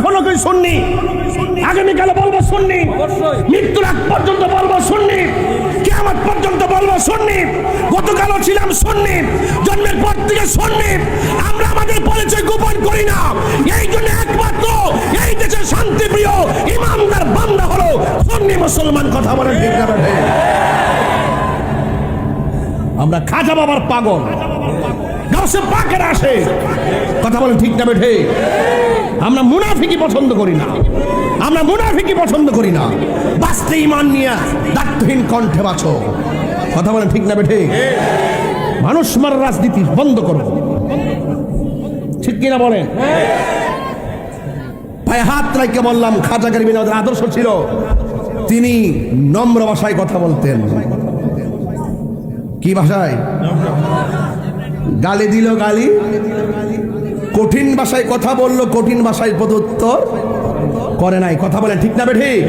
এখনও কি শুননি? আগামীকালে বলব শুননি। মৃত্যুর আগ পর্যন্ত বলব শুননি। কেমন পর্যন্ত বলব শুননি। গতকালও ছিলাম শুননি। জন্মের পর থেকে শুননি। আমরা আমাদের পরিচয় গোপন করি না। এই জন্য একমাত্র এই দেশের শান্তিপ্রিয় ইমানদার বান্দা হলো সুন্নি মুসলমান কথা বলেন ঠিক না বেঠে? আমরা খাজা বাবার পাগল। গাছে পাকের আসে। কথা বলেন ঠিক না বেঠে আমরা মুনাফিকি পছন্দ করি না। আমরা মুনাফিকি পছন্দ করি না। বাঁচতে ইমান নিয়ে দায়িত্বহীন কণ্ঠে বাঁচো। কথা বলেন ঠিক না বেঠে? মানুষ মার রাজনীতি বন্ধ করো। ঠিক কিনা বলেন? পায়ে হাত রাখকে বললাম খাজা গরিবিন আমাদের আদর্শ ছিল। তিনি নম্র ভাষায় কথা বলতেন। কি ভাষায়? গালি দিল গালি। কঠিন ভাষায় কথা বলল, কঠিন ভাষায় প্রদুত্তর করে নাই। কথা বলে ঠিক না বেঠি?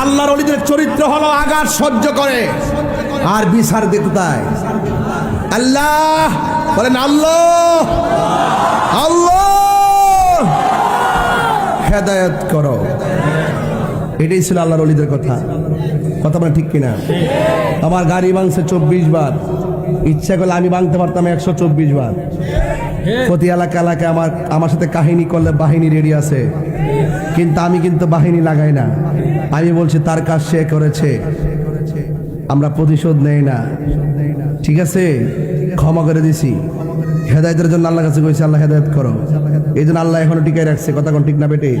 আল্লাহর অলিদের চরিত্র হলো আঘাত সহ্য করে। আর বিচার দেখতায় আল্লাহ বলেন, আল্লাহ আল্লাহ, হেদায়ত করো। এটাই ছিল আল্লাহর অলিদের কথা। কথা বলে ঠিক কিনা? আমার গাড়ি ভাঙছে চব্বিশ বার। ইচ্ছা করলে আমি ভাঙতে পারতাম একশো চব্বিশ বার। প্রতি এলাকা এলাকায় আমার আমার সাথে কাহিনী করলে বাহিনী রেডি আছে। কিন্তু আমি কিন্তু বাহিনী লাগাই না। আমি বলছি, তার কাজ সে করেছে। আমরা প্রতিশোধ নেই না। ঠিক আছে? ক্ষমা করে দিছি। হেদায়তের জন্য আল্লাহ কাছে কইছে, আল্লাহ হেদায়ত করো। এই জন্য আল্লাহ এখনও টিকাই রাখছে। কথা কোন ঠিক না বেটে?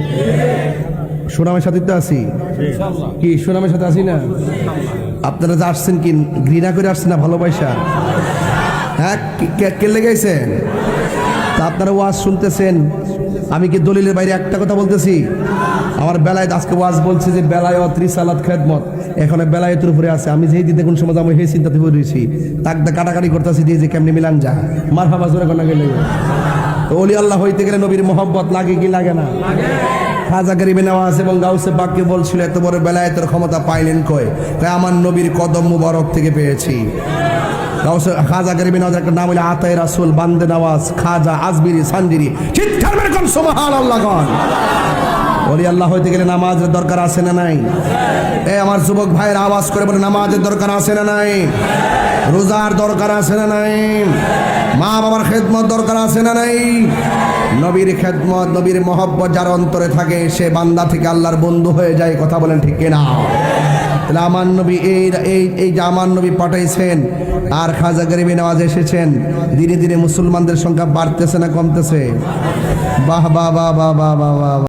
সুনামের সাথে তো আছি। কি, সুনামের সাথে আছি না? আপনারা যে আসছেন কি ঘৃণা করে আসছেন না ভালোবাসা? হ্যাঁ কি- লেগেছেন তা আপনারা ওয়াজ শুনতেছেন। আমি কি দলিলের বাইরে একটা কথা বলতেছি? আমার বেলায় আজকে ওয়াজ বলছে যে বেলায় ত্রিসালাত খেদমত। এখন বেলায়েতের উপরে আছে। আমি যেই দিতে কোন সময় আমি সেই চিন্তাতে পড়ে রয়েছি তাকদা কাটাকাটি করতেছি দিয়ে যে কেমনি মিলান যা মার হাবা জোরে গেলে। তো অলি আল্লাহ হইতে গেলে নবীর মোহব্বত লাগে কি লাগে না? খাজা গরিবে নেওয়াজ এবং গাউসে বাক্যে বলছিল, এত বড় বেলায়েতের ক্ষমতা পাইলেন কয় কয়, আমার নবীর কদম মুবারক থেকে পেয়েছি। গাউসে খাজা গরিবে নেওয়াজ একটা নাম হলো আতাই রাসুল, বান্দে নওয়াজ খাজা, আজমিরি, সানজিরি। চিৎকার মেরে কোন সুবহান আল্লাহ বলি, আল্লাহ হইতে গেলে নামাজের দরকার আছে না নাই? এ, আমার যুবক ভাইয়ের আওয়াজ করে বলে, নামাজের দরকার আছে না নাই? রোজার দরকার আছে না নাই? মা বাবার খেদমত দরকার আছে না নাই? নবীর খেদমত, নবীর মহব্বত যার অন্তরে থাকে, সে বান্দা থেকে আল্লাহর বন্ধু হয়ে যায়, কথা বলেন ঠিক কিনা? তাহলে আমার নবী এই এই এই যে আমার নবী পাঠাইছেন, আর খাজা গরিবী নামাজ এসেছেন, ধীরে ধীরে মুসলমানদের সংখ্যা বাড়তেছে না কমতেছে? বাহ বাহ বাহ বাহ বাহ বাহ বাহ